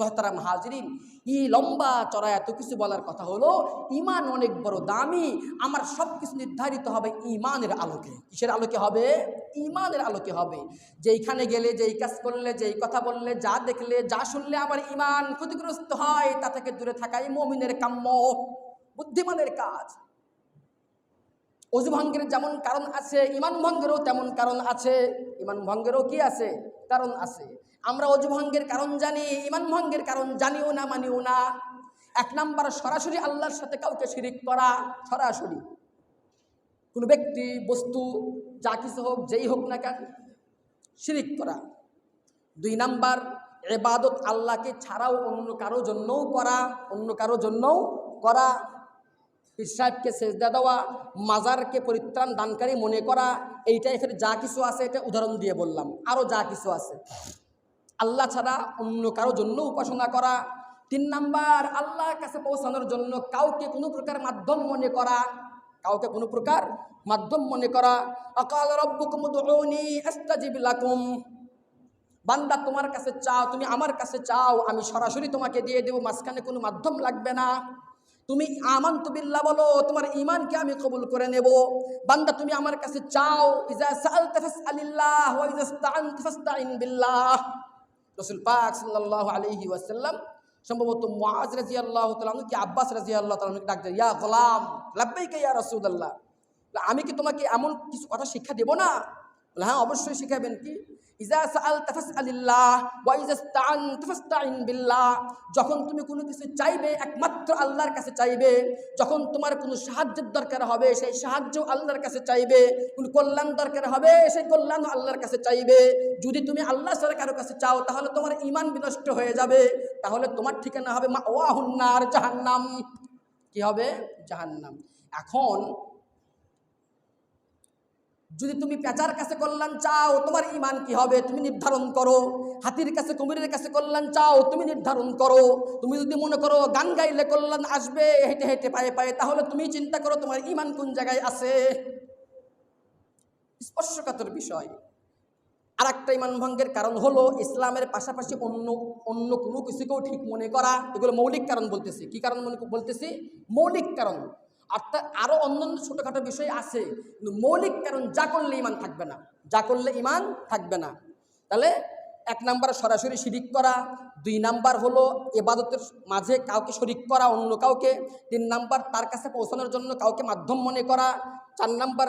মহতারাম হাজরিন, ই লম্বা চড়া এত কিছু বলার কথা হলো, ইমান অনেক বড় দামি, আমার সব কিছু নির্ধারিত হবে ইমানের আলোকে। কিসের আলোকে হবে? ইমানের আলোকে হবে। যেইখানে গেলে, যেই কাজ করলে, যেই কথা বললে, যা দেখলে, যা শুনলে আমার ইমান ক্ষতিগ্রস্ত হয়, তা থেকে দূরে থাকাই মমিনের কাম্য, বুদ্ধিমানের কাজ। অজু ভঙ্গের যেমন কারণ আছে, ইমান ভঙ্গেরও তেমন কারণ আছে। ইমান ভঙ্গেরও কি আছে? কারণ আছে। আমরা অজু ভঙ্গের কারণ জানি, ইমান ভঙ্গের কারণ জানিও না, মানিও না। এক নাম্বার, সরাসরি আল্লাহর সাথে কাউকে শিরিক করা সরাসরি। কোনো ব্যক্তি, বস্তু, যা কিছু হোক, যেই হোক না কেন শিরিক করা। দুই নাম্বার এবাদত আল্লাহকে ছাড়াও অন্য কারও জন্যও করা, অন্য কারও জন্যও করা। সাহেবকে সেজদা দেওয়া, মাজারকে পরিত্রাণ দানকারী মনে করা এই টাইপের যা কিছু আছে এটা উদাহরণ দিয়ে বললাম আরও যা কিছু আছে। আল্লাহ ছাড়া অন্য কারও জন্য উপাসনা করা, তিন নাম্বার, আল্লাহর কাছে পৌঁছানোর জন্য কাউকে কোনো প্রকার মাধ্যম মনে করা, কাউকে কোনো প্রকার মাধ্যম মনে করা, অকাল রব্বুকুম উদউনি আস্তাজিব লাকুম, বান্দা তোমার কাছে চাও, তুমি আমার কাছে চাও, আমি সরাসরি তোমাকে দিয়ে দেবো, মাঝখানে কোনো মাধ্যম লাগবে না। তুমি আমান বিল্লাহ বলো, তোমার ইমানকে আমি কবুল করে নেব। বান্দা, তুমি আমার কাছে চাও ইসতাআনতা ফাসতাইন বিল্লাহ। পাক সম্ভবত মুআজ রাদিয়াল্লাহু তাআলা কি আব্বাস রাদিয়াল্লাহু তাআলা ডাক ইয়া গোলাম, লাব্বাইকা ইয়া রাসূলুল্লাহ, আমি কি তোমাকে এমন কিছু কথা শিক্ষা দেব না? হ্যাঁ অবশ্যই শিখাবেন কি? ফাসআলিল্লাহ ওয়া বিল্লাহ যখন তুমি কোনো কিছু চাইবে, একমাত্র আল্লাহর কাছে চাইবে, যখন তোমার কোনো সাহায্যের দরকার হবে, সেই সাহায্য আল্লাহর কাছে চাইবে, কোনো কল্যাণ দরকার হবে, সেই কল্যাণ আল্লাহর কাছে চাইবে। যদি তুমি আল্লাহ ছাড়া কারও কাছে চাও, তাহলে তোমার ইমান বিনষ্ট হয়ে যাবে। তাহলে তোমার ঠিকানা হবে মা ওয়াহুন্নার জাহান্নাম। কি হবে? জাহান্নাম। এখন যদি তুমি পেঁচার কাছে কল্যাণ চাও, তোমার ইমান কি হবে? তুমি নির্ধারণ করো। হাতির কাছে, কুমিরের কাছে কল্যাণ চাও, তুমি নির্ধারণ করো। তুমি যদি মনে করো গান গাইলে কল্যাণ আসবে, হেঁটে হেঁটে পায়ে পায়ে, তাহলে তুমি চিন্তা করো তোমার ইমান কোন জায়গায় আছে। স্পর্শকাতর বিষয়। আর একটা ইমান ভঙ্গের কারণ হলো ইসলামের পাশাপাশি অন্য অন্য কোনো কিছুকেও ঠিক মনে করা। এগুলো মৌলিক কারণ বলতেছি। কি কারণ মনে বলতেছি? মৌলিক কারণ। অর্থাৎ আরও অন্যান্য ছোটোখাটো বিষয় আছে, কিন্তু মৌলিক কারণ যা করলে ইমান থাকবে না, যা করলে ইমান থাকবে না। তাহলে এক নাম্বার সরাসরি শিরিক করা, দুই নাম্বার হলো এবাদতের মাঝে কাউকে শরিক করা, অন্য কাউকে, তিন নাম্বার তার কাছে পৌঁছানোর জন্য কাউকে মাধ্যম মনে করা, চার নাম্বার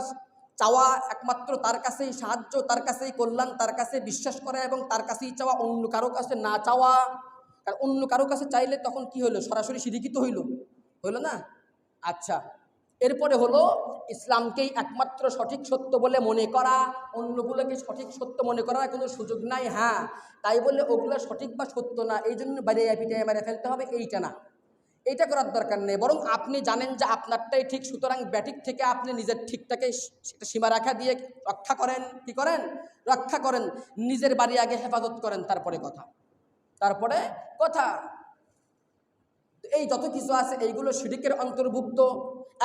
চাওয়া একমাত্র তার কাছেই সাহায্য, তার কাছেই কল্যাণ, তার কাছে বিশ্বাস করা এবং তার কাছেই চাওয়া, অন্য কারও কাছে না চাওয়া। কারণ অন্য কারও কাছে চাইলে তখন কি হইল? সরাসরি শিরিকিত হইল। হইল না? আচ্ছা এরপরে হলো ইসলামকেই একমাত্র সঠিক সত্য বলে মনে করা, অন্যগুলোকে সঠিক সত্য মনে করার কোনো সুযোগ নাই হ্যাঁ। তাই বলে ওগুলো সঠিক বা সত্য না, এই জন্য বাইরে পিটাই মেরে ফেলতে হবে, এইটা না। এইটা করার দরকার নেই, বরং আপনি জানেন যে আপনারটাই ঠিক, সুতরাং ব্যাটিক থেকে আপনি নিজের ঠিকটাকে সেটা সীমা রাখা দিয়ে রক্ষা করেন, কি করেন? রক্ষা করেন, নিজের বাড়ি আগে হেফাজত করেন, তারপরে কথা। তারপরে কথা। এই যত কিছু আছে, এইগুলো শিরিকের অন্তর্ভুক্ত।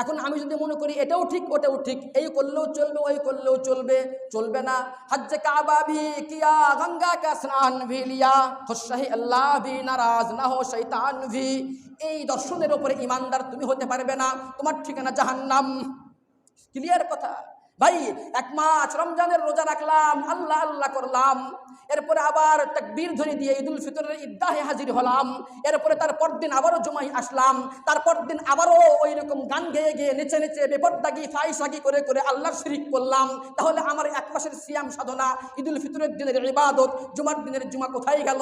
এখন আমি যদি মনে করি এটাও ঠিক, ওটাও ঠিক, এই করলেও চলবে, ওই করলেও চলবে চলবে না। হজ্জে কাবা ভি কিয়া, গঙ্গা কা স্নান ভি লিয়া। খুশাহি আল্লাহ ভি, নারাজ না হো শৈতান ভি। এই দর্শনের ওপরে ইমানদার তুমি হতে পারবে না, তোমার ঠিকানা জাহান্নাম। ক্লিয়ার কথা? ভাই, এক মাস রমজানের রোজা রাখলাম, আল্লাহ আল্লাহ করলাম। এরপরে আবার তাকবীর ধরে দিয়ে ঈদুল ফিতরের ঈদগাহে হাজির হলাম। এরপরে তার পরদিন আবারও জমাই আসলাম। তারপর দিন আবারও ওই রকম গান গেয়ে গিয়ে নেচে নেচে বেপরদাগি, ফাইসাগি করে করে আল্লাহর শিরিক করলাম। তাহলে আমার এক মাসের সিয়াম সাধনা, ঈদুল ফিতরের দিনের ইবাদত, জুমার দিনের জুমা কোথায় গেল?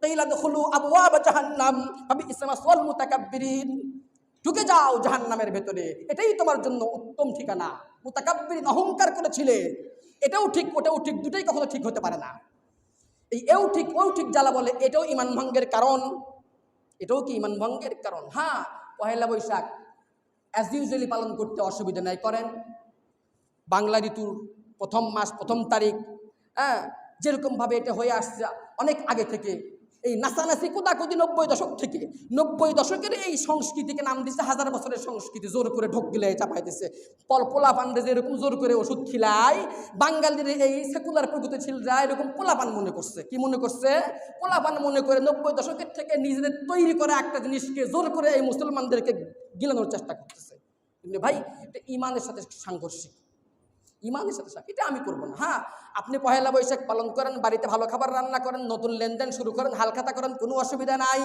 তাইলা দখলু আবওয়াব জাহান্নাম আমি ইসলাম সোয়াল মুতাকাব্বিরিন। ঢুকে যাও জাহান্নামের ভেতরে। এটাই তোমার জন্য উত্তম ঠিকানা। মুতাকাব্বিরিন, অহংকার করেছিলে। এটাও ঠিক, ওটাও ঠিক, দুটাই কখনো ঠিক হতে পারে না। এই এও ঠিক, ওও ঠিক জ্বালা বলে, এটাও ইমান ভঙ্গের কারণ। এটাও কি ইমান ভঙ্গের কারণ? হ্যাঁ পহেলা বৈশাখ অ্যাজ ইউজুয়ালি পালন করতে অসুবিধা নাই, করেন। বাংলা ঋতুর প্রথম মাস, প্রথম তারিখ হ্যাঁ যেরকমভাবে এটা হয়ে আসছে, অনেক আগে থেকে এই নাচানাচি কোদাকুদি নব্বই দশক থেকে, নব্বই দশকের এই সংস্কৃতিকে নাম দিচ্ছে হাজার বছরের সংস্কৃতি, জোর করে ঢোক গিলে চাপাই দিচ্ছে পল পোলাপানরে যেরকম জোর করে ওষুধ খিলায় বাঙালির এই সেকুলার প্রকৃতি প্রগতিশীলরা এরকম পোলাপান মনে করছে। কি মনে করছে? পোলাপান মনে করে নব্বই দশকের থেকে নিজেদের তৈরি করা একটা জিনিসকে জোর করে এই মুসলমানদেরকে গিলানোর চেষ্টা করতেছে। ভাই, এটা ইমানের সাথে সাংঘর্ষিক। ইমানের সাথে সাথে। এটা আমি করব না। হ্যাঁ আপনি পহেলা বৈশাখ পালন করেন, বাড়িতে ভালো খাবার রান্না করেন, নতুন লেনদেন শুরু করেন, হালখাতা করেন, কোনো অসুবিধা নাই।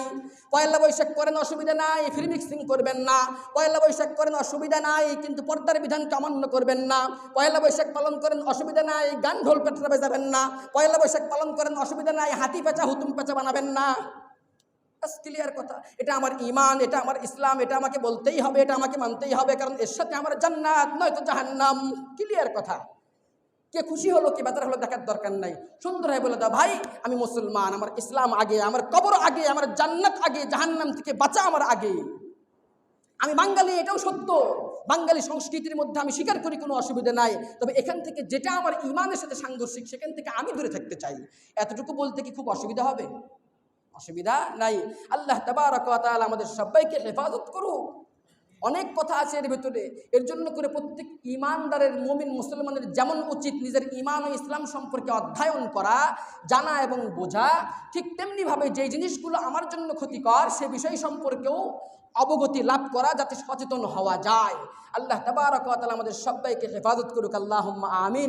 পয়লা বৈশাখ করেন, অসুবিধা নাই, ফ্রি মিক্সিং করবেন না। পয়লা বৈশাখ করেন, অসুবিধা নাই, কিন্তু পর্দার বিধানকে অমান্য করবেন না। পয়লা বৈশাখ পালন করেন, অসুবিধা নাই, গান ঢোল পেটরা বেজাবেন না। পয়লা বৈশাখ পালন করেন, অসুবিধা নাই, হাতি পেঁচা, হুতুম পেঁচা বানাবেন না। ক্লিয়ার কথা। এটা আমার ইমান এটা আমার ইসলাম, এটা আমাকে বলতেই হবে, এটা আমাকে মানতেই হবে, কারণ এর সাথে আমার জান্নাত নয় নয়তো জাহান্নাম। ক্লিয়ার কথা। কে খুশি হলো, কি বেতার হলো, দেখার দরকার নাই। সুন্দর হয়ে বলে দাও, ভাই, আমি মুসলমান, আমার ইসলাম আগে, আমার কবর আগে, আমার জান্নাত আগে, জাহান্নাম থেকে বাঁচা আমার আগে। আমি বাঙালি, এটাও সত্য। বাঙালি সংস্কৃতির মধ্যে আমি স্বীকার করি, কোনো অসুবিধা নাই। তবে এখান থেকে যেটা আমার ইমানের সাথে সাংঘর্ষিক, সেখান থেকে আমি দূরে থাকতে চাই। এতটুকু বলতে কি খুব অসুবিধা হবে? অসুবিধা নাই। আল্লাহ তাবারক ওয়া আমাদের সবাইকে হেফাজত করুক। অনেক কথা আছে এর ভেতরে। এর জন্য করে প্রত্যেক ইমানদারের মমিন মুসলমানের যেমন উচিত নিজের ইমান ও ইসলাম সম্পর্কে অধ্যয়ন করা, জানা এবং বোঝা, ঠিক তেমনিভাবে যেই জিনিসগুলো আমার জন্য ক্ষতিকর সে বিষয় সম্পর্কেও অবগতি লাভ করা যাতে সচেতন হওয়া যায়। আল্লাহ তাবারক ওয়া আমাদের সবাইকে হেফাজত করুক। আল্লাহ আমিন।